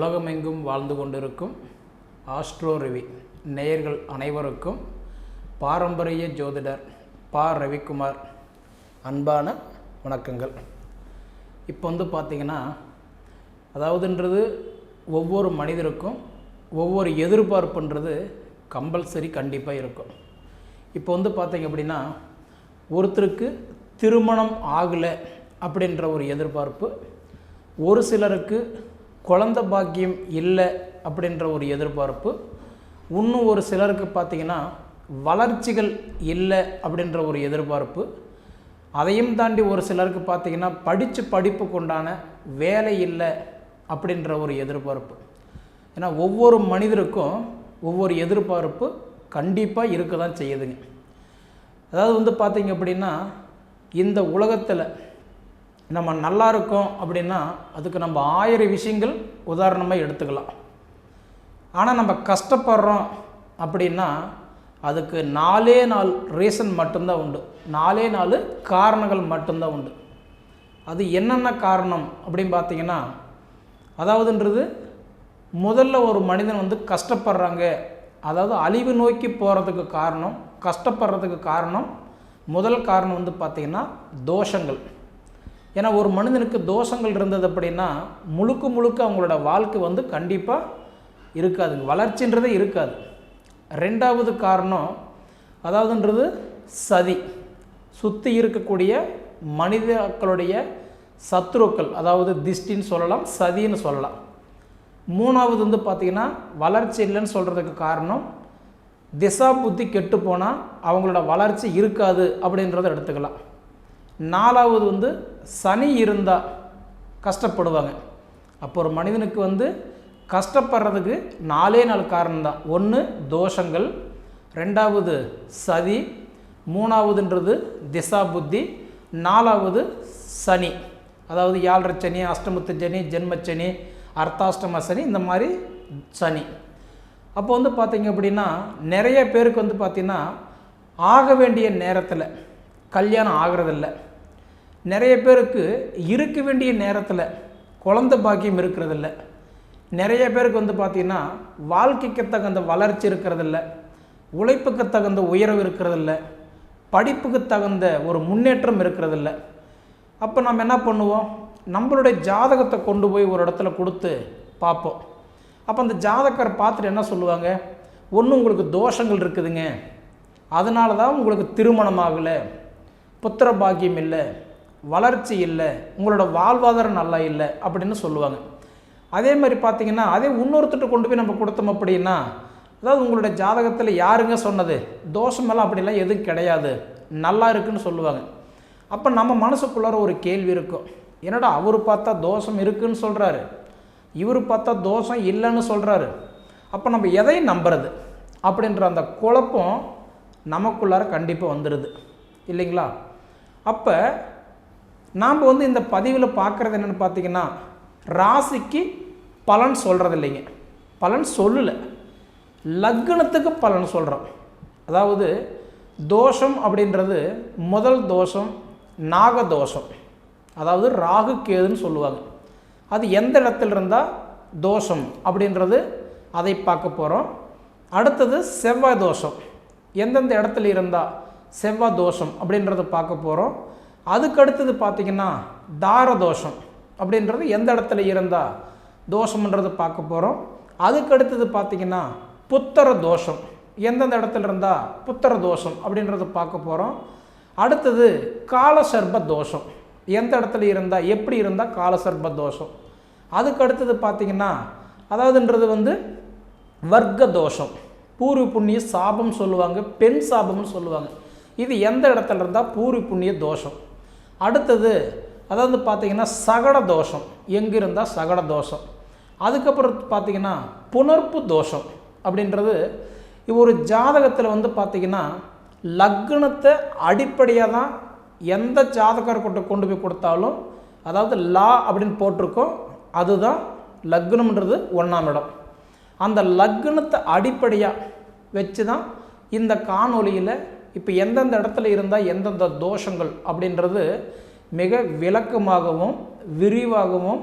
உலகமெங்கும் வாழ்ந்து கொண்டிருக்கும் ஆஸ்ட்ரோ ரவி நேயர்கள் அனைவருக்கும் பாரம்பரிய ஜோதிடர் பா. ரவிக்குமார் அன்பான வணக்கங்கள். இப்போ வந்து பார்த்திங்கன்னா அதாவதுன்றது ஒவ்வொரு மனிதருக்கும் ஒவ்வொரு எதிர்பார்ப்புன்றது கம்பல்சரி கண்டிப்பாக இருக்கும். இப்போ வந்து பார்த்தீங்க அப்படின்னா ஒருத்தருக்கு திருமணம் ஆகலை அப்படின்ற ஒரு எதிர்பார்ப்பு ஒரு சிலருக்கு குழந்த பாக்கியம் இல்லை அப்படின்ற ஒரு எதிர்பார்ப்பு. இன்னும் ஒரு சிலருக்கு பார்த்திங்கன்னா வளர்ச்சிகள் இல்லை அப்படின்ற ஒரு எதிர்பார்ப்பு. அதையும் தாண்டி ஒரு சிலருக்கு பார்த்திங்கன்னா படித்து படிப்புக்கு உண்டான வேலை இல்லை அப்படின்ற ஒரு எதிர்பார்ப்பு. ஏன்னா ஒவ்வொரு மனிதருக்கும் ஒவ்வொரு எதிர்பார்ப்பு கண்டிப்பாக இருக்க தான் செய்யுதுங்க. அதாவது வந்து பார்த்திங்க அப்படின்னா இந்த உலகத்தில் நம்ம நல்லா இருக்கோம் அப்படின்னா அதுக்கு நம்ம ஆயிரம் விஷயங்கள் உதாரணமாக எடுத்துக்கலாம். ஆனால் நம்ம கஷ்டப்படுறோம் அப்படின்னா அதுக்கு நாலே நாலு ரீசன் மட்டும்தான் உண்டு. நாலே நாலு காரணங்கள் மட்டும்தான் உண்டு. அது என்னென்ன காரணம் அப்படின்னு பார்த்தீங்கன்னா அதாவதுன்றது முதல்ல ஒரு மனிதன் வந்து கஷ்டப்படுறாங்க. அதாவது அழிவு நோக்கி போகிறதுக்கு காரணம் கஷ்டப்படுறதுக்கு காரணம் முதல் காரணம் வந்து பார்த்திங்கன்னா தோஷங்கள். ஏன்னா ஒரு மனிதனுக்கு தோஷங்கள் இருந்தது அப்படின்னா முழுக்க முழுக்க அவங்களோட வாழ்க்கை வந்து கண்டிப்பாக இருக்காதுங்க வளர்ச்சின்றதே இருக்காது. ரெண்டாவது காரணம் அதாவதுன்றது சதி. சுற்றி இருக்கக்கூடிய மனிதர்களுடைய சத்ருக்கள் அதாவது திஷ்டின்னு சொல்லலாம் சதின்னு சொல்லலாம். மூணாவது வந்து பார்த்திங்கன்னா வளர்ச்சி இல்லைன்னு சொல்கிறதுக்கு காரணம் திசா புத்தி கெட்டு போனால் அவங்களோட வளர்ச்சி இருக்காது அப்படின்றத எடுத்துக்கலாம். நாலாவது வந்து சனி இருந்தால் கஷ்டப்படுவாங்க. அப்போ ஒரு மனிதனுக்கு வந்து கஷ்டப்படுறதுக்கு நாலே நாள் காரணம்தான் ஒன்று தோஷங்கள். ரெண்டாவது சதி. மூணாவதுன்றது திசா புத்தி. நாலாவது சனி. அதாவது ஏழரை சனி அஷ்டமத்து சனி ஜென்மச்சனி அர்த்தாஷ்டம சனி இந்த மாதிரி சனி. அப்போ வந்து பார்த்திங்க அப்படின்னா நிறைய பேருக்கு வந்து பார்த்திங்கன்னா ஆக வேண்டிய நேரத்தில் கல்யாணம் ஆகிறதில்ல. நிறைய பேருக்கு இருக்க வேண்டிய நேரத்தில் குழந்த பாக்கியம் இருக்கிறதில்ல. நிறைய பேருக்கு வந்து பார்த்திங்கன்னா வாழ்க்கைக்கு தகுந்த வளர்ச்சி இருக்கிறதில்ல. உழைப்புக்கு தகுந்த உயர்வு இருக்கிறதில்ல. படிப்புக்கு தகுந்த ஒரு முன்னேற்றம் இருக்கிறதில்ல. அப்போ நம்ம என்ன பண்ணுவோம்? நம்மளுடைய ஜாதகத்தை கொண்டு போய் ஒரு இடத்துல கொடுத்து பார்ப்போம். அப்போ அந்த ஜாதகரை பார்த்துட்டு என்ன சொல்லுவாங்க? ஒன்று உங்களுக்கு தோஷங்கள் இருக்குதுங்க. அதனால தான் உங்களுக்கு திருமணம் ஆகலை. புத்திர பாக்கியம் இல்லை. வளர்ச்சி இல்லை உங்களோட வாழ்வாதாரம் நல்லா இல்லை அப்படின்னு சொல்லுவாங்க. அதே மாதிரி பார்த்தீங்கன்னா அதே இன்னொருத்தட்ட கொண்டு போய் நம்ம கொடுத்தோம் அப்படின்னா அதாவது உங்களோட ஜாதகத்தில் யாருங்க சொன்னது? தோஷமெல்லாம் அப்படிலாம் எதுவும் கிடையாது. நல்லா இருக்குன்னு சொல்லுவாங்க. அப்போ நம்ம மனசுக்குள்ளார ஒரு கேள்வி இருக்கும். என்னடா அவர் பார்த்தா தோஷம் இருக்குன்னு சொல்கிறாரு இவர் பார்த்தா தோஷம் இல்லைன்னு சொல்கிறாரு அப்போ நம்ம எதை நம்புறது? அப்படின்ற அந்த குழப்பம் நமக்குள்ளார கண்டிப்பாக வந்துடுது இல்லைங்களா? அப்போ நாம் வந்து இந்த பதிவில் பார்க்குறது என்னென்னு பார்த்தீங்கன்னா ராசிக்கு பலன் சொல்கிறது இல்லைங்க பலன் சொல்லலை. லக்னத்துக்கு பலன் சொல்கிறோம் அதாவது தோஷம் அப்படின்றது முதல் தோஷம் நாக தோஷம். அதாவது ராகு கேதுன்னு சொல்லுவாங்க. அது எந்த இடத்துல இருந்தால் தோஷம் அப்படின்றது அதை பார்க்க போகிறோம் அடுத்தது செவ்வாய் தோஷம். எந்தெந்த இடத்துல இருந்தால் செவ்வாய் தோஷம் அப்படின்றத பார்க்க போகிறோம் அதுக்கு அடுத்தது பார்த்திங்கன்னா தார தோஷம் அப்படின்றது எந்த இடத்துல இருந்தால் தோஷம்ன்றது பார்க்க போகிறோம் அதுக்கடுத்தது பார்த்திங்கன்னா புத்தர தோஷம் எந்தெந்த இடத்துல இருந்தால் புத்தர தோஷம் அப்படின்றது பார்க்க போகிறோம் அடுத்தது காலசர்ப தோஷம் எந்த இடத்துல இருந்தால் எப்படி இருந்தால் காலசர்ப தோஷம் அதுக்கு அடுத்தது பார்த்திங்கன்னா அதாவதுன்றது வந்து வர்க்க தோஷம் பூர்வ புண்ணிய சாபம் சொல்லுவாங்க பெண் சாபம்னு சொல்லுவாங்க. இது எந்த இடத்துல இருந்தால் பூர்வ புண்ணிய தோஷம். அடுத்தது அதாவது பார்த்திங்கன்னா சகட தோஷம். எங்கே இருந்தால் சகட தோஷம். அதுக்கப்புறம் பார்த்திங்கன்னா புணர்ப்பு தோஷம் அப்படின்றது ஒரு ஜாதகத்தில் வந்து பார்த்திங்கன்னா லக்னத்தை அடிப்படையாக தான் எந்த ஜாதகர்கிட்ட கொண்டு போய் கொடுத்தாலும் அதாவது லா அப்படின்னு போட்டிருக்கோம் அதுதான் லக்னம்ன்றது ஒன்றாம் இடம். அந்த லக்னத்தை அடிப்படையாக வச்சு தான் இந்த காணொலியில் இப்போ எந்தெந்த இடத்துல இருந்தால் எந்தெந்த தோஷங்கள் அப்படின்றது மிக விளக்கமாகவும் விரிவாகவும்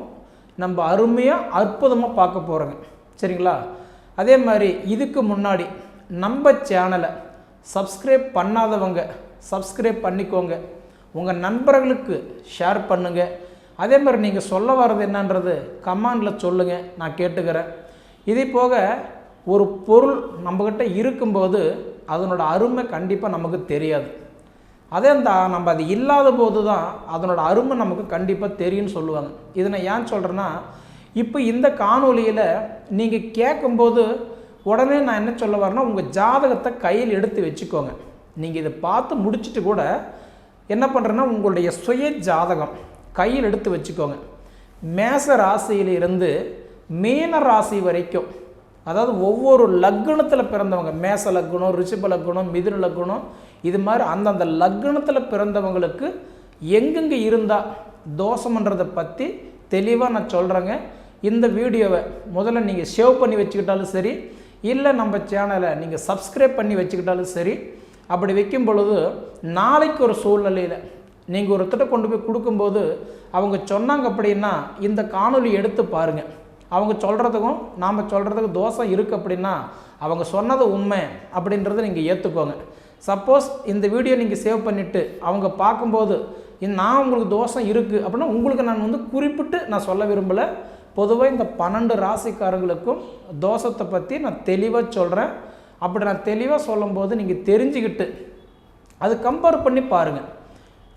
நம்ம அருமையாக அற்புதமாக பார்க்க போகிறோங்க சரிங்களா? அதே மாதிரி இதுக்கு முன்னாடி நம்ம சேனலை சப்ஸ்கிரைப் பண்ணாதவங்க சப்ஸ்கிரைப் பண்ணிக்கோங்க. உங்கள் நண்பர்களுக்கு ஷேர் பண்ணுங்கள் அதே மாதிரி நீங்கள் சொல்ல வர்றது என்னன்றது கமாண்டில் சொல்லுங்கள் நான் கேட்டுக்கிறேன். இதே போக ஒரு பொருள் நம்மக்கிட்ட இருக்கும்போது அதனோட அருமை கண்டிப்பாக நமக்கு தெரியாது. அதே அந்த நம்ம அது இல்லாத போது தான் அதனோட அருமை நமக்கு கண்டிப்பாக தெரியும்னு சொல்லுவாங்க. இதை நான் ஏன் சொல்கிறேன்னா இப்போ இந்த காணொலியில் நீங்கள் கேட்கும்போது உடனே நான் என்ன சொல்ல வரேன்னா உங்கள் ஜாதகத்தை கையில் எடுத்து வச்சுக்கோங்க. நீங்கள் இதை பார்த்து முடிச்சுட்டு கூட என்ன பண்ணுறேன்னா உங்களுடைய சுய ஜாதகம் கையில் எடுத்து வச்சுக்கோங்க. மேச ராசியிலிருந்து மீன ராசி வரைக்கும் அதாவது ஒவ்வொரு லக்னத்தில் பிறந்தவங்க மேச லக்னம் ரிஷப லக்னம் மிதுன லக்னம் இது மாதிரி அந்தந்த லக்னத்தில் பிறந்தவங்களுக்கு எங்கெங்கே இருந்தால் தோஷம்ன்றதை பற்றி தெளிவாக நான் சொல்கிறேங்க இந்த வீடியோவை முதல்ல நீங்கள் சேவ் பண்ணி வச்சுக்கிட்டாலும் சரி இல்லை நம்ம சேனலை நீங்கள் சப்ஸ்கிரைப் பண்ணி வச்சுக்கிட்டாலும் சரி அப்படி வைக்கும் பொழுது நாளைக்கு ஒரு சூழ்நிலையில் நீங்கள் ஒருத்தட்ட கொண்டு போய் கொடுக்கும்போது அவங்க சொன்னாங்க அப்படின்னா இந்த காணொலி எடுத்து பாருங்கள் அவங்க சொல்கிறதுக்கும் நாம் சொல்கிறதுக்கும் தோஷம் இருக்குது அப்படின்னா அவங்க சொன்னது உண்மை அப்படின்றத நீங்கள் ஏற்றுக்கோங்க சப்போஸ் இந்த வீடியோ நீங்கள் சேவ் பண்ணிவிட்டு அவங்க பார்க்கும்போது நான் உங்களுக்கு தோஷம் இருக்குது அப்படின்னா உங்களுக்கு நான் வந்து குறிப்பிட்டு நான் சொல்ல விரும்பலை. பொதுவாக இந்த பன்னெண்டு ராசிக்காரங்களுக்கும் தோஷத்தை பற்றி நான் தெளிவாக சொல்கிறேன் அப்படி நான் தெளிவாக சொல்லும்போது நீங்கள் தெரிஞ்சுக்கிட்டு அது கம்பேர் பண்ணி பாருங்கள்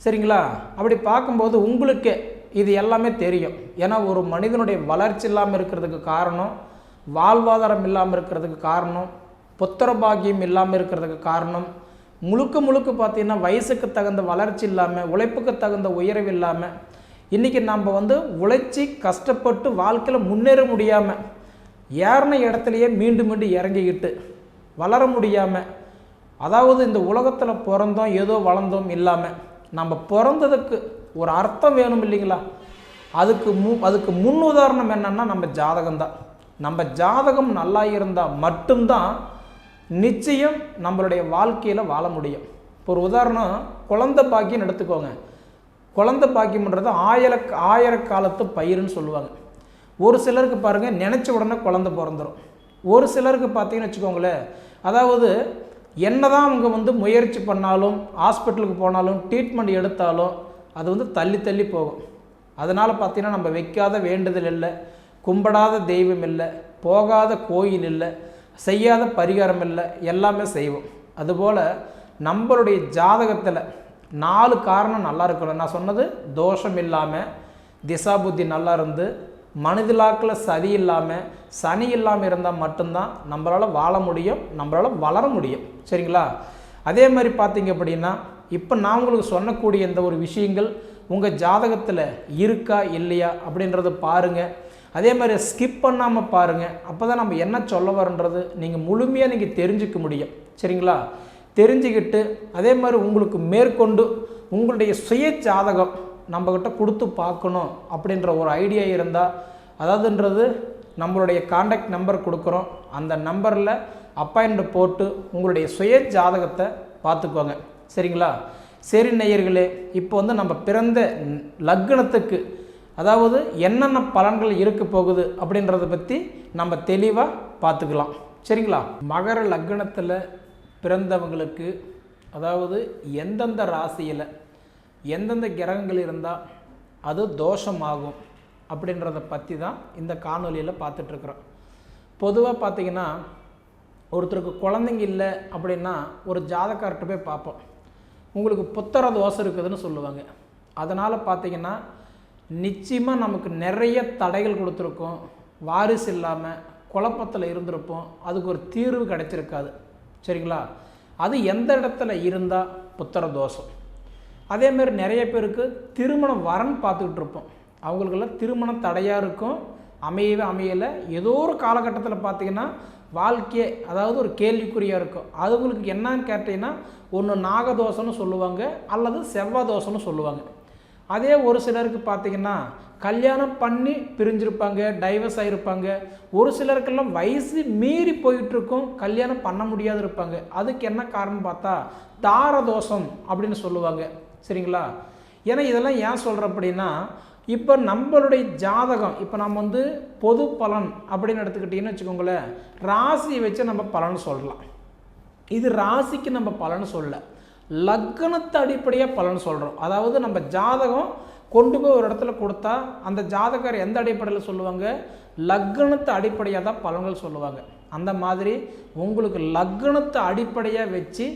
சரிங்களா? அப்படி பார்க்கும்போது உங்களுக்கே இது எல்லாமே தெரியும். ஏன்னா ஒரு மனிதனுடைய வளர்ச்சி இல்லாமல் இருக்கிறதுக்கு காரணம் வாழ்வாதாரம் இல்லாமல் இருக்கிறதுக்கு காரணம் புத்திர பாக்கியம் இல்லாமல் இருக்கிறதுக்கு காரணம் முழுக்க முழுக்க பார்த்தீங்கன்னா வயசுக்கு தகுந்த வளர்ச்சி இல்லாமல் உழைப்புக்கு தகுந்த உயர்வு இல்லாமல் இன்றைக்கி நம்ம வந்து உழைச்சி கஷ்டப்பட்டு வாழ்க்கையில் முன்னேற முடியாமல் ஏறின இடத்துலையே மீண்டும் மீண்டும் இறங்கிக்கிட்டு வளர முடியாமல் அதாவது இந்த உலகத்தில் பிறந்தோம் ஏதோ வளர்ந்தோம் இல்லாமல் நம்ம பிறந்ததுக்கு ஒரு அர்த்தம் வேணும் இல்லைங்களா? அதுக்கு மு அதுக்கு முன் உதாரணம் என்னன்னா நம்ம ஜாதகம் தான். நம்ம ஜாதகம் நல்லா இருந்தால் மட்டும்தான் நிச்சயம் நம்மளுடைய வாழ்க்கையில் வாழ முடியும். இப்போ ஒரு உதாரணம் குழந்த பாக்கியம் எடுத்துக்கோங்க. குழந்த பாக்கியம்ன்றது ஆயிர ஆயிர காலத்து பயிருன்னு சொல்லுவாங்க. ஒரு சிலருக்கு பாருங்கள் நினச்ச உடனே குழந்தை பிறந்துடும் ஒரு சிலருக்கு பார்த்தீங்கன்னு வச்சுக்கோங்களேன் அதாவது என்னதான் அவங்க வந்து முயற்சி பண்ணாலும் ஹாஸ்பிட்டலுக்கு போனாலும் ட்ரீட்மெண்ட் எடுத்தாலும் அது வந்து தள்ளி தள்ளி போகும். அதனால் பார்த்தீங்கன்னா நம்ம வைக்காத வேண்டுதல் இல்லை கும்பிடாத தெய்வம் இல்லை போகாத கோயில் இல்லை செய்யாத பரிகாரம் இல்லை எல்லாமே செய்வோம். அதுபோல் நம்மளுடைய ஜாதகத்தில் நாலு காரணம் நல்லா இருக்கணும். நான் சொன்னது தோஷம் இல்லாமல் திசா புத்தி நல்லா இருந்து மனிதலாக்கில் சதி இல்லாமல் சனி இல்லாமல் இருந்தால் மட்டும்தான் நம்மளால் வாழ முடியும் நம்மளால் வளர முடியும். சரிங்களா? அதே மாதிரி பார்த்தீங்க அப்படின்னா இப்போ நான் உங்களுக்கு சொல்லக்கூடிய இந்த ஒரு விஷயங்கள் உங்கள் ஜாதகத்தில் இருக்கா இல்லையா அப்படின்றத பாருங்கள் அதே மாதிரி ஸ்கிப் பண்ணாமல் பாருங்கள் அப்போ தான் நம்ம என்ன சொல்ல வரோன்றது நீங்கள் முழுமையாக நீங்கள் தெரிஞ்சுக்க முடியும். சரிங்களா? தெரிஞ்சுக்கிட்டு அதே மாதிரி உங்களுக்கு மேற்கொண்டு உங்களுடைய சுய ஜாதகம் நம்மக்கிட்ட கொடுத்து பார்க்கணும் அப்படின்ற ஒரு ஐடியா இருந்தால் அதாவதுன்றது நம்மளுடைய காண்டாக்ட் நம்பர் கொடுக்குறோம். அந்த நம்பரில் அப்பாயின்மெண்ட் போட்டு உங்களுடைய சுய ஜாதகத்தை பார்த்துக்கோங்க. சரிங்களா? சரி நேயர்களே இப்போ வந்து நம்ம பிறந்த லக்னத்துக்கு அதாவது என்னென்ன பலன்கள் இருக்க போகுது அப்படின்றத பற்றி நம்ம தெளிவாக பார்த்துக்கலாம் சரிங்களா? மகர லக்னத்தில் பிறந்தவங்களுக்கு அதாவது எந்தெந்த ராசியில் எந்தெந்த கிரகங்கள் இருந்தால் அது தோஷமாகும் அப்படின்றத பற்றி தான் இந்த காணொலியில் பார்த்துட்ருக்குறோம் பொதுவாக பார்த்தீங்கன்னா ஒருத்தருக்கு குழந்தைங்க இல்லை அப்படின்னா ஒரு ஜாதக்கார்ட்ட போய் பார்ப்போம் உங்களுக்கு புத்தர தோசை இருக்குதுன்னு சொல்லுவாங்க. அதனால் பார்த்தீங்கன்னா நிச்சயமாக நமக்கு நிறைய தடைகள் கொடுத்துருக்கோம். வாரிசு இல்லாமல் குழப்பத்தில் இருந்திருப்போம். அதுக்கு ஒரு தீர்வு கிடைச்சிருக்காது. சரிங்களா? அது எந்த இடத்துல இருந்தால் புத்திர தோஷம் அதேமாரி நிறைய பேருக்கு திருமணம் வரன் பார்த்துக்கிட்டு இருப்போம். அவங்களுக்கெல்லாம் திருமணம் தடையாக இருக்கும். அமையவே அமையலை. ஏதோ ஒரு காலகட்டத்தில் பார்த்தீங்கன்னா வாழ்க்கையே அதாவது ஒரு கேள்விக்குறியாக இருக்கும். அதுங்களுக்கு என்னன்னு கேட்டிங்கன்னா ஒன்று நாகதோஷம்னு சொல்லுவாங்க அல்லது செவ்வாய் தோஷம்னு சொல்லுவாங்க. அதே ஒரு சிலருக்கு பார்த்தீங்கன்னா கல்யாணம் பண்ணி பிரிஞ்சிருப்பாங்க டைவர்ஸ் ஆகிருப்பாங்க ஒரு சிலருக்கெல்லாம் வயசு மீறி போயிட்டுருக்கும் கல்யாணம் பண்ண முடியாது இருப்பாங்க. அதுக்கு என்ன காரணம் பார்த்தா தார தோஷம் அப்படின்னு சொல்லுவாங்க. சரிங்களா? ஏன்னா இதெல்லாம் ஏன் சொல்கிறேன் அப்படின்னா இப்போ நம்மளுடைய ஜாதகம் இப்போ நம்ம வந்து பொது பலன் அப்படின்னு எடுத்துக்கிட்டிங்கன்னு வச்சுக்கோங்களேன் ராசியை வச்சு நம்ம பலன் சொல்லலாம். இது ராசிக்கு நம்ம பலன் சொல்ல. லக்னத்தை அடிப்படையாக பலன் சொல்கிறோம் அதாவது நம்ம ஜாதகம் கொண்டு போய் ஒரு இடத்துல கொடுத்தா அந்த ஜாதகர் எந்த அடிப்படையில் சொல்லுவாங்க? லக்னத்தை அடிப்படையாக தான் பலன்கள் சொல்லுவாங்க. அந்த மாதிரி உங்களுக்கு லக்னத்தை அடிப்படையாக வச்சு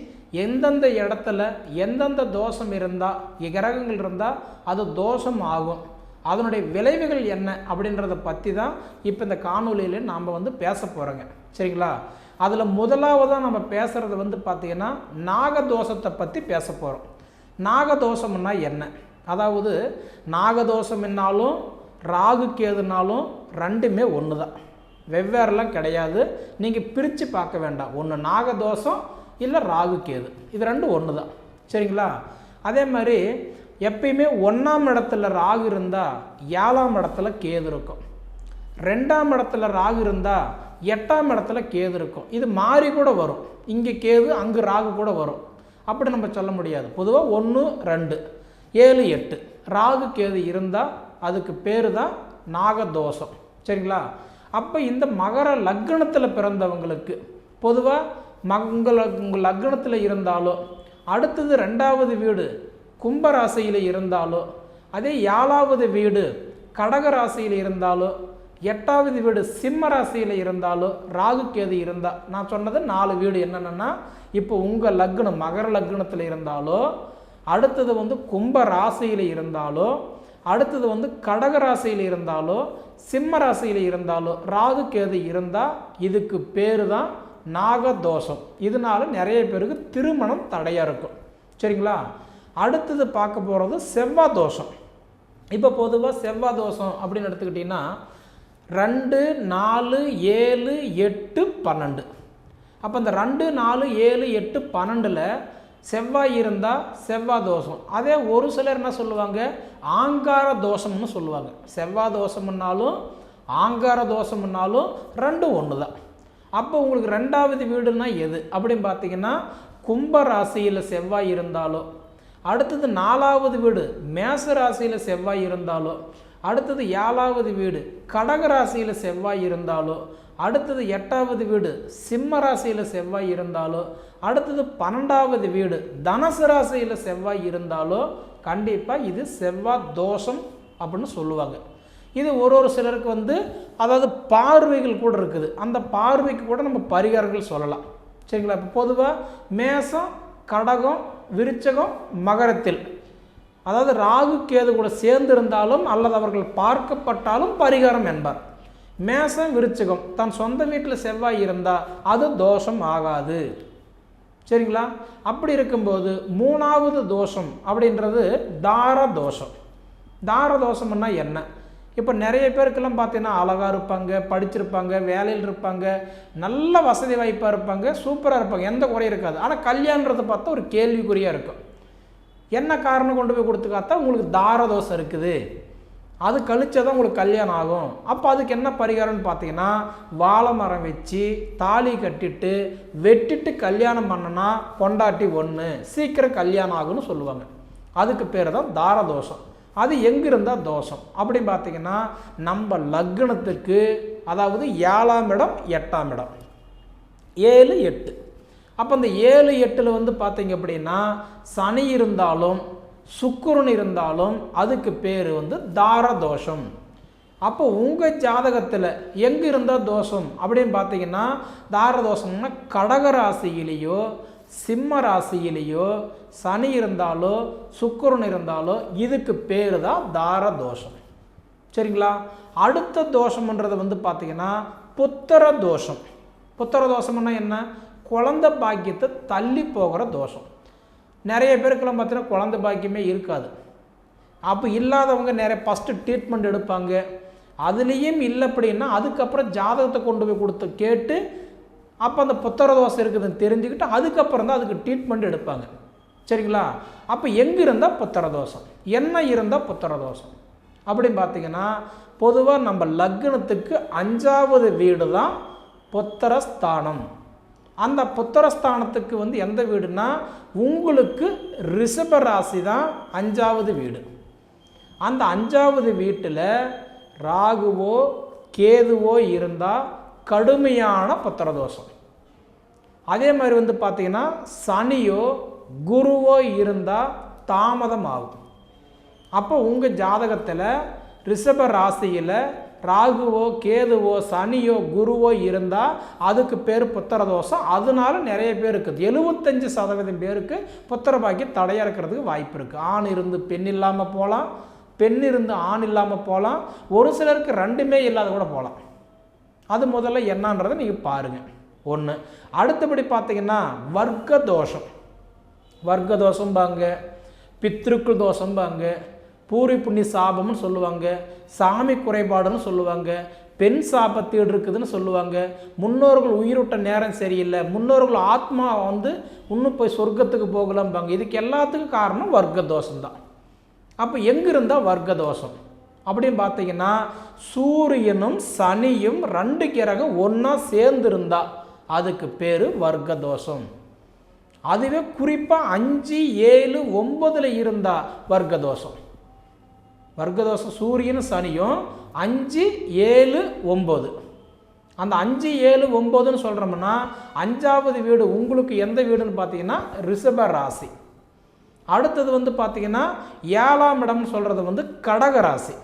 எந்தெந்த இடத்துல எந்தெந்த தோஷம் இருந்தால் கிரகங்கள் இருந்தால் அது தோஷம் ஆகும். அதனுடைய விளைவுகள் என்ன அப்படின்றத பற்றி தான் இப்போ இந்த காணொலியில் நாம் வந்து பேச போகிறோங்க சரிங்களா? அதில் முதலாவதாக நம்ம பேசுகிறது வந்து பார்த்திங்கன்னா நாகதோஷத்தை பற்றி பேச போகிறோம் நாகதோஷம்னா என்ன? அதாவது நாகதோஷம் என்னாலும் ராகு கேதுனாலும் ரெண்டுமே ஒன்று தான் வெவ்வேறுலாம் கிடையாது. நீங்கள் பிரித்து பார்க்க வேண்டாம். ஒன்று நாகதோஷம் இல்லை ராகு கேது. இது ரெண்டும் ஒன்று தான் சரிங்களா? அதே மாதிரி எப்பயுமே ஒன்றாம் இடத்துல ராகு இருந்தால் ஏழாம் இடத்துல கேது இருக்கும். ரெண்டாம் இடத்துல ராகு இருந்தால் எட்டாம் இடத்துல கேது இருக்கும். இது மாறி கூட வரும். இங்கே கேது அங்கே ராகு கூட வரும். அப்படி நம்ம சொல்ல முடியாது. பொதுவாக ஒன்று ரெண்டு ஏழு எட்டு. ராகு கேது இருந்தால் அதுக்கு பேர் தான் நாகதோஷம். சரிங்களா? அப்போ இந்த மகர லக்னத்தில் பிறந்தவங்களுக்கு பொதுவாக மங்கள உங்கள் லக்னத்தில் இருந்தாலும் அடுத்தது ரெண்டாவது வீடு கும்பராசியில் இருந்தாலோ அதே ஏழாவது வீடு கடக ராசியில் இருந்தாலோ எட்டாவது வீடு சிம்ம ராசியில் இருந்தாலோ ராகுக்கேது இருந்தால் நான் சொன்னது நாலு வீடு என்னென்னா இப்போ உங்கள் லக்னம் மகர லக்னத்தில் இருந்தாலோ அடுத்தது வந்து கும்ப ராசியில் இருந்தாலோ அடுத்தது வந்து கடக ராசியில் இருந்தாலோ சிம்ம ராசியில் இருந்தாலோ ராகு கேது இருந்தால் இதுக்கு பேர் தான் நாகதோஷம். இதனால நிறைய பேருக்கு திருமணம் தடையாக இருக்கும். சரிங்களா? அடுத்தது பார்க்க போகிறது செவ்வாய் தோஷம். இப்போ பொதுவாக செவ்வாய் தோஷம் அப்படின்னு எடுத்துக்கிட்டிங்கன்னா ரெண்டு நாலு ஏழு எட்டு பன்னெண்டு. அப்போ இந்த ரெண்டு நாலு ஏழு எட்டு பன்னெண்டில் செவ்வாய் இருந்தால் செவ்வாய் தோஷம். அதே ஒரு சிலர் என்ன சொல்லுவாங்க? ஆங்கார தோஷம்னு சொல்லுவாங்க. செவ்வாய் தோஷம்னாலும் ஆங்கார தோஷம்னாலும் ரெண்டும் ஒன்று தான் அப்போ உங்களுக்கு ரெண்டாவது வீடுனா எது? அப்படின்னு பார்த்தீங்கன்னா கும்ப ராசியில் செவ்வாய் இருந்தாலோ அடுத்தது நாலாவது வீடு. மேச ராசியில் செவ்வாய் இருந்தாலோ அடுத்தது ஏழாவது வீடு கடக ராசியில் செவ்வாய் இருந்தாலோ அடுத்தது எட்டாவது வீடு சிம்ம ராசியில் செவ்வாய் இருந்தாலோ அடுத்தது பன்னெண்டாவது வீடு தனுசு ராசியில் செவ்வாய் இருந்தாலோ கண்டிப்பாக இது செவ்வாய் தோஷம் அப்படின்னு சொல்லுவாங்க. இது ஒரு ஒரு சிலருக்கு வந்து அதாவது பார்வைகள் கூட இருக்குது. அந்த பார்வைக்கு கூட நம்ம பரிகாரங்கள் சொல்லலாம். சரிங்களா? இப்போ பொதுவாக மேசம் கடகம் விருச்சகம் மகரத்தில். அதாவது ராகு கேது கூட சேர்ந்திருந்தாலும் அல்லது அவர்கள் பார்க்கப்பட்டாலும் பரிகாரம் என்பார். மேசம் விருச்சகம் தன் சொந்த வீட்டில் செவ்வாய் இருந்தால் அது தோஷம் ஆகாது. சரிங்களா? அப்படி இருக்கும்போது மூணாவது தோஷம் அப்படின்றது தார தோஷம். தார தோஷம்னா என்ன? இப்போ நிறைய பேருக்கெல்லாம் பார்த்தீங்கன்னா அழகாக இருப்பாங்க படிச்சிருப்பாங்க வேலையில் இருப்பாங்க நல்ல வசதி வாய்ப்பாக இருப்பாங்க சூப்பராக இருப்பாங்க எந்த குறையும் இருக்காது. ஆனால் கல்யாணன்றதை பார்த்தா ஒரு கேள்விக்குறியாக இருக்கும். என்ன காரணம் கொண்டு போய் கொடுத்து காத்தா உங்களுக்கு தாரதோஷம் இருக்குது. அது கழிச்சா தான் உங்களுக்கு கல்யாணம் ஆகும். அப்போ அதுக்கு என்ன பரிகாரம்னு பார்த்தீங்கன்னா வாழை மரம் வச்சு தாலி கட்டிட்டு வெட்டிட்டு கல்யாணம் பண்ணனா பொண்டாட்டி ஒன்று சீக்கிரம் கல்யாணம் ஆகும்னு சொல்லுவாங்க. அதுக்கு பேர் தான் தாரதோஷம் அது எங்கே இருந்தால் தோஷம். அப்படின்னு பார்த்தீங்கன்னா நம்ம லக்னத்துக்கு அதாவது ஏழாம் இடம் எட்டாம் இடம். ஏழு எட்டு. அப்போ அந்த ஏழு எட்டில் வந்து பார்த்தீங்க அப்படின்னா சனி இருந்தாலும் சுக்குரன் இருந்தாலும் அதுக்கு பேர் வந்து தார தோஷம். அப்போ உங்கள் ஜாதகத்தில் எங்கே இருந்தால் தோஷம் அப்படின்னு பார்த்தீங்கன்னா தார தோஷம்னா கடகராசியிலேயோ சிம்ம ராசியிலேயோ சனி இருந்தாலோ சுக்கரன் இருந்தாலோ இதுக்கு பேர் தான் தார தோஷம். சரிங்களா? அடுத்த தோஷம்ன்றது வந்து பார்த்தீங்கன்னா புத்திர தோஷம். புத்திர தோஷம்னா என்ன? குழந்த பாக்கியத்தை தள்ளி போகிற தோஷம். நிறைய பேருக்கெல்லாம் பார்த்தீங்கன்னா குழந்த பாக்கியமே இருக்காது. அப்போ இல்லாதவங்க நிறைய ஃபஸ்ட்டு ட்ரீட்மெண்ட் எடுப்பாங்க. அதுலேயும் இல்லை அப்படின்னா அதுக்கப்புறம் ஜாதகத்தை கொண்டு போய் கொடுத்து கேட்டு அப்போ அந்த புத்தர தோசை இருக்குதுன்னு தெரிஞ்சுக்கிட்டு அதுக்கப்புறம் தான் அதுக்கு ட்ரீட்மெண்ட் எடுப்பாங்க. சரிங்களா? அப்போ எங்கே இருந்தால் புத்தர தோஷம் என்ன இருந்தால் புத்தர தோஷம் அப்படின்னு பார்த்தீங்கன்னா பொதுவாக நம்ம லக்னத்துக்கு அஞ்சாவது வீடு தான் புத்தரஸ்தானம். அந்த புத்தரஸ்தானத்துக்கு வந்து எந்த வீடுனா உங்களுக்கு ரிஷப ராசி தான் அஞ்சாவது வீடு. அந்த அஞ்சாவது வீட்டில் ராகுவோ கேதுவோ இருந்தால் கடுமையான பத்திரதோஷம். அதே மாதிரி வந்து பார்த்தீங்கன்னா சனியோ குருவோ இருந்தால் தாமதம் ஆகும் அப்போ உங்கள் ஜாதகத்தில் ரிஷப ராசியில் ராகுவோ கேதுவோ சனியோ குருவோ இருந்தால் அதுக்கு பேர் புத்திர தோஷம் அதனால நிறைய பேர் இருக்குது. எழுபத்தஞ்சு சதவீதம் பேருக்கு புத்திர பாக்கியம் தடையாக இருக்கிறதுக்கு வாய்ப்பு இருக்குது ஆண் இருந்து பெண் இல்லாமல் போகலாம் பெண் இருந்து ஆண் இல்லாமல் போகலாம் ஒரு சிலருக்கு ரெண்டுமே இல்லாத கூட போகலாம் அது முதல்ல என்னன்றதை நீங்கள் பாருங்கள் ஒன்று அடுத்தபடி பார்த்தீங்கன்னா வர்க்க தோஷம் வர்க்க தோஷம்பாங்க பித்ருக்கள் தோஷம்பாங்க. பூரி புண்ணி சாபம்னு சொல்லுவாங்க. சாமி குறைபாடுன்னு சொல்லுவாங்க. பெண் சாபத்தீடு இருக்குதுன்னு சொல்லுவாங்க. முன்னோர்கள் உயிரோட்ட நேரம் சரியில்லை. முன்னோர்கள் ஆத்மா வந்து இன்னும் போய் சொர்க்கத்துக்கு போகலாம்பாங்க. இதுக்கு எல்லாத்துக்கும் காரணம் வர்க்க தோஷம்தான் அப்போ எங்கே இருந்தால் வர்க்க தோஷம் அப்படின்னு பார்த்தீங்கன்னா சூரியனும் சனியும் ரெண்டு கிரகம் ஒன்றா சேர்ந்துருந்தா அதுக்கு பேர் வர்க்க தோஷம் அதுவே குறிப்பாக அஞ்சு ஏழு ஒம்பதில் இருந்தால் வர்க்க தோஷம் வர்க்கதோஷம் சூரியனும் சனியும் அஞ்சு ஏழு ஒம்பது அந்த அஞ்சு ஏழு ஒம்பதுன்னு சொல்கிறோம்னா அஞ்சாவது வீடு உங்களுக்கு எந்த வீடுன்னு பார்த்தீங்கன்னா ரிஷப ராசி. அடுத்தது வந்து பார்த்தீங்கன்னா ஏழாம் இடம்னு சொல்கிறது வந்து கடக ராசி.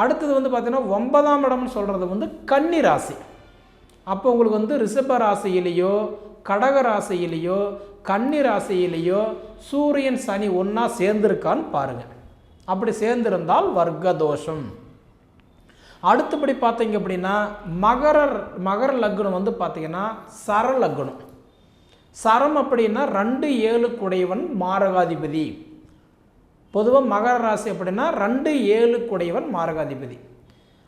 அடுத்தது வந்து பார்த்தீங்கன்னா ஒன்பதாம் இடம்னு சொல்கிறது வந்து கன்னி ராசி. அப்போ உங்களுக்கு வந்து ரிஷப ராசியிலேயோ கடக ராசியிலேயோ கன்னி ராசியிலேயோ சூரியன் சனி ஒன்றா சேர்ந்துருக்கான்னு பாருங்கள் அப்படி சேர்ந்திருந்தால் வர்க்க தோஷம் அடுத்தபடி பார்த்தீங்க அப்படின்னா மகர மகர லக்னம் வந்து பார்த்தீங்கன்னா சர லக்னம். சரம் அப்படின்னா ரெண்டு ஏழு குடையவன் மாரகாதிபதி. பொதுவாக மகர ராசி அப்படின்னா ரெண்டு ஏழு குடையவன் மாரகாதிபதி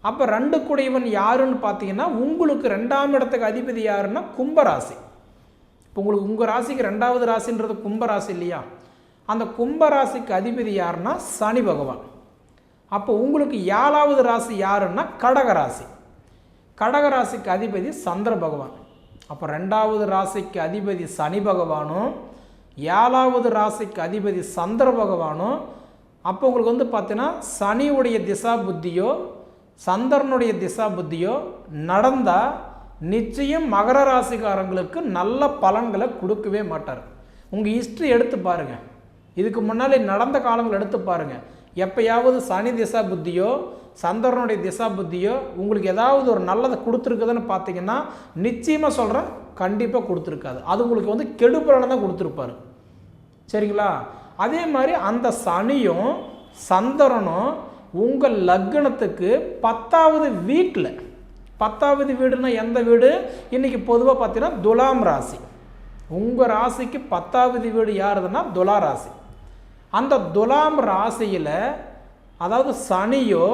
அப்போ ரெண்டு குடையவன் யாருன்னு பார்த்தீங்கன்னா உங்களுக்கு ரெண்டாம் இடத்துக்கு அதிபதி யாருன்னா கும்பராசி இப்போ உங்களுக்கு உங்கள் ராசிக்கு ரெண்டாவது ராசின்றது கும்பராசி இல்லையா? அந்த கும்பராசிக்கு அதிபதி யாருன்னா சனி பகவான். அப்போ உங்களுக்கு ஏழாவது ராசி யாருன்னா கடகராசி கடகராசிக்கு அதிபதி சந்திர பகவான். அப்போ ரெண்டாவது ராசிக்கு அதிபதி சனி பகவானும் ஏழாவது ராசிக்கு அதிபதி சந்திர பகவானும் அப்போ உங்களுக்கு வந்து பார்த்தீங்கன்னா சனியுடைய திசா புத்தியோ சந்திரனுடைய திசா புத்தியோ நடந்தால் நிச்சயம் மகர ராசிக்காரங்களுக்கு நல்ல பலன்களை கொடுக்கவே மாட்டார். உங்கள் ஹிஸ்ட்ரி எடுத்து பாருங்கள் இதுக்கு முன்னாலே நடந்த காலங்கள் எடுத்து பாருங்கள் எப்பயாவது சனி திசா புத்தியோ சந்திரனுடைய திசா புத்தியோ உங்களுக்கு ஏதாவது ஒரு நல்லதை கொடுத்துருக்குதுன்னு பார்த்தீங்கன்னா நிச்சயமாக சொல்கிறேன் கண்டிப்பாக கொடுத்துருக்காது. அது உங்களுக்கு வந்து கெடுபலனை தான் கொடுத்துருப்பாரு. சரிங்களா? அதே மாதிரி அந்த சனியும் சந்திரனும் உங்கள் லக்னத்துக்கு பத்தாவது வீட்டில் பத்தாவது வீடுனா எந்த வீடு? இன்றைக்கி பொதுவாக பார்த்தீங்கன்னா துலாம் ராசி. உங்கள் ராசிக்கு பத்தாவது வீடு யாருதுன்னா துலா ராசி. அந்த துலாம் ராசியில் அதாவது சனியோ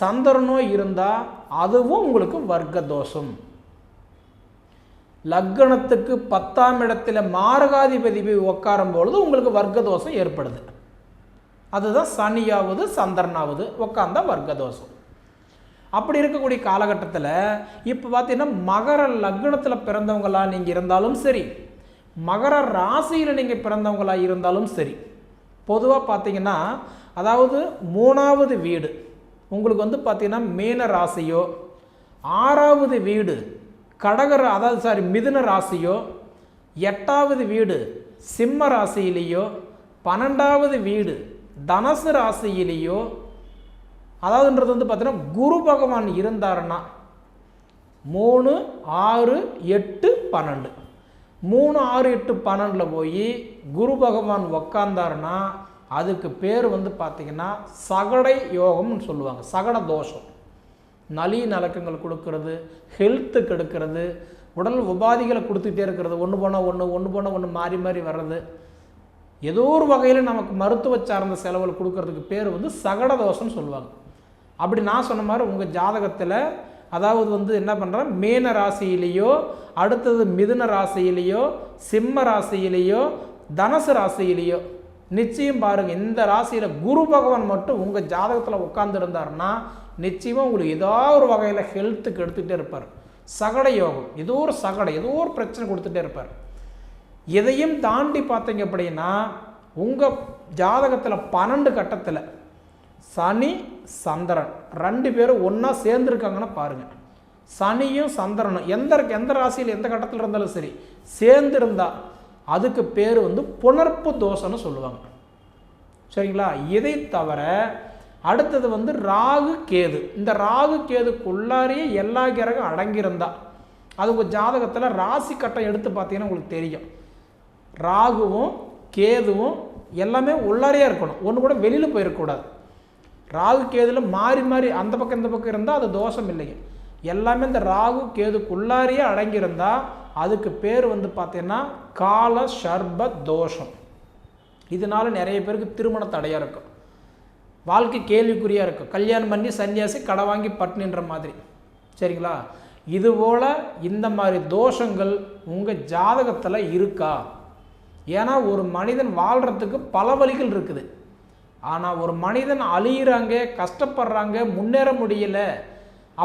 சந்திரனோ இருந்தால் அதுவும் உங்களுக்கு வர்க்க தோஷம் லக்னத்துக்கு பத்தாம் இடத்துல மாரகாதிபதி போய் உட்காரும் பொழுது உங்களுக்கு வர்க்க தோஷம் ஏற்படுது. அதுதான் சனியாவது சந்திரனாவது உட்காந்தா வர்க்க தோஷம் அப்படி இருக்கக்கூடிய காலகட்டத்தில் இப்போ பார்த்தீங்கன்னா மகர லக்னத்தில் பிறந்தவங்களாக நீங்கள் இருந்தாலும் சரி மகர ராசியில் நீங்கள் பிறந்தவங்களாக இருந்தாலும் சரி பொதுவாக பார்த்தீங்கன்னா அதாவது மூணாவது வீடு உங்களுக்கு வந்து பார்த்தீங்கன்னா மீன ராசியோ ஆறாவது வீடு கடகர் அதாவது சாரி மிதுன ராசியோ எட்டாவது வீடு சிம்ம ராசியிலேயோ பன்னெண்டாவது வீடு தனசு ராசியிலேயோ அதாவதுன்றது வந்து பார்த்தீங்கன்னா குரு பகவான் இருந்தாருன்னா மூணு ஆறு எட்டு பன்னெண்டு. மூணு ஆறு எட்டு பன்னெண்டில் போய் குரு பகவான் உக்காந்தாருன்னா அதுக்கு பேர் வந்து பார்த்திங்கன்னா சகடை யோகம்னு சொல்லுவாங்க சகட தோஷம் நலி நலக்கங்கள் கொடுக்கறது ஹெல்த்து கெடுக்கிறது உடல் உபாதிகளை கொடுத்துட்டே இருக்கிறது. ஒன்று போனால் ஒன்று ஒன்று போனால் ஒன்று மாறி மாறி வர்றது. ஏதோ ஒரு வகையில் நமக்கு மருத்துவ சார்ந்த செலவுகள் கொடுக்கறதுக்கு பேர் வந்து சகட தோஷம்னு சொல்லுவாங்க. அப்படி நான் சொன்ன மாதிரி உங்கள் ஜாதகத்தில் அதாவது வந்து என்ன பண்ணுறேன் மீன ராசியிலேயோ அடுத்தது மிதுன ராசியிலேயோ சிம்ம ராசியிலேயோ தனுசு ராசியிலேயோ நிச்சயம் பாருங்கள் இந்த ராசியில் குரு பகவான் மட்டும் உங்கள் ஜாதகத்தில் உட்காந்துருந்தாருன்னா நிச்சயமாக உங்களுக்கு ஏதோ ஒரு வகையில் ஹெல்த்துக்கு எடுத்துகிட்டே இருப்பார். சகட யோகம் ஏதோ ஒரு சகடை ஏதோ ஒரு பிரச்சனை கொடுத்துட்டே இருப்பார். எதையும் தாண்டி பார்த்தீங்க அப்படின்னா உங்கள் ஜாதகத்தில் பன்னெண்டு கட்டத்தில் சனி சந்திரன் ரெண்டு பேரும் ஒன்றா சேர்ந்துருக்காங்கன்னா பாருங்கள் சனியும் சந்திரனும் எந்த எந்த ராசியில் எந்த கட்டத்தில் இருந்தாலும் சரி சேர்ந்திருந்தா அதுக்கு பேர் வந்து புணர்ப்பு தோஷம்னு சொல்லுவாங்க. சரிங்களா? இதை தவிர அடுத்தது வந்து ராகு கேது. இந்த ராகு கேதுக்குள்ளாரையே எல்லா கிரகம் அடங்கியிருந்தா. அது உங்கள் ஜாதகத்தில் ராசி கட்டம் எடுத்து பார்த்தீங்கன்னா உங்களுக்கு தெரியும். ராகுவும் கேதுவும் எல்லாமே உள்ளாரையே இருக்கணும். ஒன்று கூட வெளியில் போயிடக்கூடாது ராகு கேதுல மாறி மாறி அந்த பக்கம் இந்த பக்கம் இருந்தால் அது தோஷம் இல்லைங்க. எல்லாமே இந்த ராகு கேதுக்குள்ளாரையே அடங்கியிருந்தா அதுக்கு பேர் வந்து பார்த்தீங்கன்னா கால சர்ப தோஷம். இதனால நிறைய பேருக்கு திருமண தடையாக இருக்கும். வாழ்க்கை கேள்விக்குறியாக இருக்கும் கல்யாணம் பண்ணி சன்னியாசி கடை வாங்கி பட்னின்ற மாதிரி. சரிங்களா? இதுபோல் இந்த மாதிரி தோஷங்கள் உங்கள் ஜாதகத்தில் இருக்கா? ஏன்னா ஒரு மனிதன் வாழ்கிறதுக்கு பல வழிகள் இருக்குது. ஆனால் ஒரு மனிதன் அழியிறாங்க கஷ்டப்படுறாங்க முன்னேற முடியல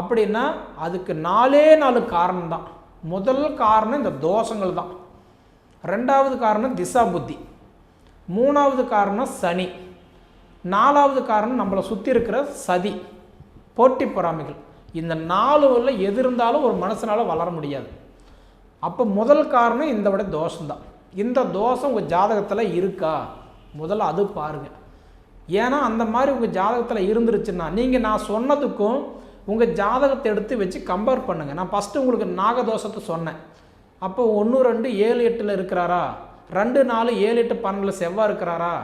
அப்படின்னா அதுக்கு நாலே நாலு காரணம்தான் முதல் காரணம் இந்த தோஷங்கள் தான். ரெண்டாவது காரணம் திசா புத்தி. மூணாவது காரணம் சனி. நாலாவது காரணம் நம்மளை சுற்றி இருக்கிற சதி போட்டி பொறாமைகள். இந்த நாலு உள்ள எது இருந்தாலும் ஒரு மனசனால் வளர முடியாது. அப்போ முதல் காரணம் இந்த விட தோஷம்தான். இந்த தோஷம் உங்கள் ஜாதகத்தில் இருக்கா? முதல்ல அது பாருங்கள் ஏன்னா அந்த மாதிரி உங்கள் ஜாதகத்தில் இருந்துருச்சுன்னா நீங்கள் நான் சொன்னதுக்கும் உங்கள் ஜாதகத்தை எடுத்து வச்சு கம்பேர் பண்ணுங்கள் நான் ஃபஸ்ட்டு உங்களுக்கு நாகதோஷத்தை சொன்னேன். அப்போ ஒன்று ரெண்டு ஏழு எட்டில் இருக்கிறாரா? ரெண்டு நாலு ஏழு எட்டு பன்னெண்டில் செவ்வாய் இருக்கிறாரா?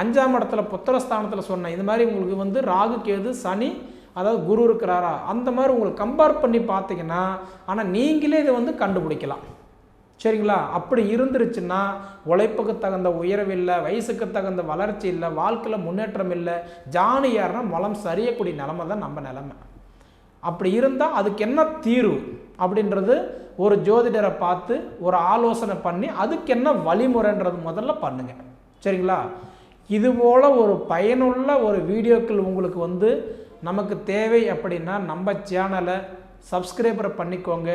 அஞ்சாம் இடத்துல புத்திரஸ்தானத்தில் சொன்னேன் இது மாதிரி உங்களுக்கு வந்து ராகு கேது சனி அதாவது குரு இருக்கிறாரா? அந்த மாதிரி உங்களுக்கு கம்பேர் பண்ணி பார்த்தீங்கன்னா ஆனால் நீங்களே இதை வந்து கண்டுபிடிக்கலாம். சரிங்களா? அப்படி இருந்துருச்சுன்னா உழைப்புக்கு தகுந்த உயர்வு இல்லை வயசுக்கு தகுந்த வளர்ச்சி இல்லை வாழ்க்கையில் முன்னேற்றம் இல்லை ஜானு யாருன்னா மலம் சரியக்கூடிய நிலமை தான் நம்ம நிலமை. அப்படி இருந்தால் அதுக்கு என்ன தீர்வு? அப்படின்றது ஒரு ஜோதிடரை பார்த்து ஒரு ஆலோசனை பண்ணி அதுக்கு என்ன வழிமுறைன்றது முதல்ல பண்ணுங்க. சரிங்களா? இதுபோல் ஒரு பயனுள்ள ஒரு வீடியோக்கள் உங்களுக்கு வந்து நமக்கு தேவை அப்படின்னா நம்ம சேனலை சப்ஸ்கிரைபர் பண்ணிக்கோங்க.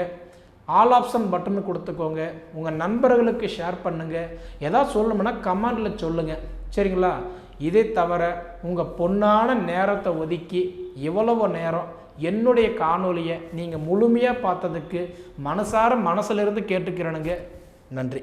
ஆல் ஆப்ஷன் பட்டன் கொடுத்துக்கோங்க. உங்கள் நண்பர்களுக்கு ஷேர் பண்ணுங்கள் எதாவது சொல்லணும்னா கமெண்டில் சொல்லுங்கள் சரிங்களா? இதை தவிர உங்கள் பொன்னான நேரத்தை ஒதுக்கி இவ்வளவு நேரம் என்னுடைய காணொலியை நீங்கள் முழுமையாக பார்த்ததுக்கு மனசார மனசிலிருந்து கேட்டுக்கிறேனுங்க. நன்றி.